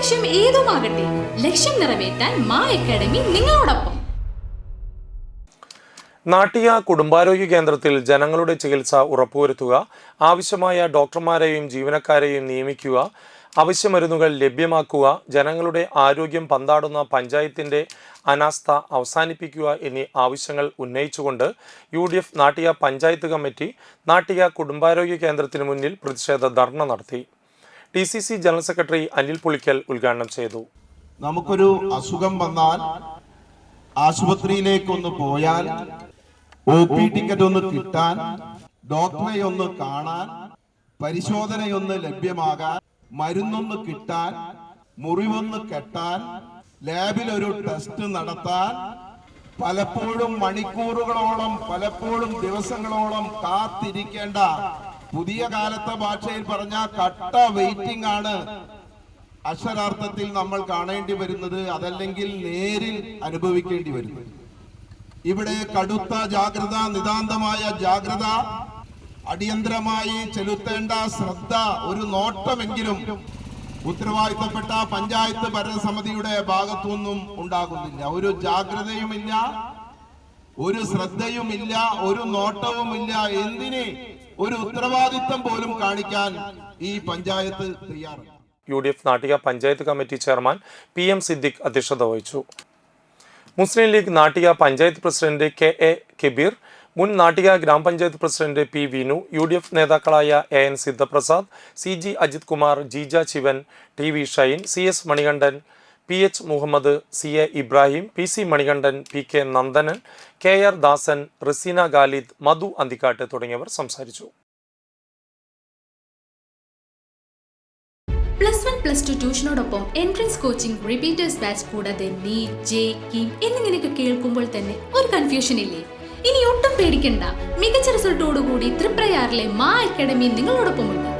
ലക്ഷ്യം ഏതുമാകട്ടെ ലക്ഷ്യം നിറവേറ്റാൻ മാ അക്കാഡമി നിങ്ങളോടൊപ്പം. നാട്ടിയ കുടുംബാരോഗ്യ കേന്ദ്രത്തിൽ ജനങ്ങളുടെ ചികിത്സ ഉറപ്പുവരുത്തുക ആവശ്യമായ ഡോക്ടർമാരെയും ജീവനക്കാരെയും നിയമിക്കുക അവശ്യമരുന്നുകൾ ലഭ്യമാക്കുക ജനങ്ങളുടെ ആരോഗ്യം പന്താടുന്ന പഞ്ചായത്തിന്റെ അനാസ്ഥ അവസാനിപ്പിക്കുക എന്നീ ആവശ്യങ്ങൾ ഉന്നയിച്ചുകൊണ്ട് U D F Nattika panchayat committee Nattika കുടുംബാരോഗ്യ കേന്ദ്രത്തിന് മുന്നിൽ പ്രതിഷേധ ധർണ നടത്തി. D C C general secretary Anil Pulikkal ഉദ്ഘാടനം ചെയ്തു. നമുക്കൊരു അസുഖം വന്നാൽ ആശുപത്രിയിലേക്ക് ഒന്ന് പോയാൽ ഒ പി ടിക്കറ്റ് ഒന്ന് കിട്ടാൻ ഡോക്ടറെ ഒന്ന് കാണാൻ പരിശോധനയൊന്ന് ലഭ്യമാകാൻ മരുന്നൊന്ന് കിട്ടാൻ മുറിവൊന്ന് കെട്ടാൻ ലാബിൽ ഒരു ടെസ്റ്റ് നടത്താൻ പലപ്പോഴും മണിക്കൂറുകളോളം പലപ്പോഴും ദിവസങ്ങളോളം കാത്തിരിക്കേണ്ട പുതിയ കാലത്തെ ഭാഷയിൽ പറഞ്ഞ കട്ട വെയിറ്റിംഗ് ആണ് അക്ഷരാർത്ഥത്തിൽ നമ്മൾ കാണേണ്ടി വരുന്നത് അതല്ലെങ്കിൽ നേരിൽ അനുഭവിക്കേണ്ടി വരുന്നത്. ഇവിടെ കടുത്ത ജാഗ്രത നിതാന്തമായ ജാഗ്രത അടിയന്തരമായി ചെലുത്തേണ്ട ശ്രദ്ധ ഒരു നോട്ടമെങ്കിലും ഉത്തരവാദിത്തപ്പെട്ട പഞ്ചായത്ത് ഭരണസമിതിയുടെ ഭാഗത്തുനിന്നും ഉണ്ടാകുന്നില്ല. ഒരു ജാഗ്രതയുമില്ല ഒരു ശ്രദ്ധയുമില്ല ഒരു നോട്ടവുമില്ല. എന്തിന് ഒരു ഉത്തരവാദിത്തം പോലും കാണിക്കാൻ ഈ പഞ്ചായത്ത് തയ്യാറല്ല U D F Nattika panchayat committee chairman P M Siddique അധ്യക്ഷത വഹിച്ചു. Muslim League Nattika panchayat president K A Kabeer മുൻ നാട്ടിക ഗ്രാമപഞ്ചായത്ത് president P Vinu U D F നേതാക്കളായ A N Sidhaprasad C G Ajith Kumar Jeeja Sivan T V Shine C S Manikandan P H Muhammed C A Ibrahim P C Manikandan P K Nandanan K R Dasan Raseena Khalid Madhu Anthikad തുടങ്ങിയവർ സംസാരിച്ചു. Plus one plus two ട്യൂഷനോടൊപ്പം entrance coaching repeaters batch കൂടാതെ NEET JEE Kim എന്നിങ്ങനെയൊക്കെ കേൾക്കുമ്പോൾ തന്നെ ഒരു confusion ഇല്ലേ? ഇനി ഒട്ടും പേടിക്കണ്ട. മികച്ച റിസൾട്ടോടുകൂടി ത്രിപ്രയാറിലെ മാ അക്കാഡമി നിങ്ങളോടൊപ്പമുണ്ട്.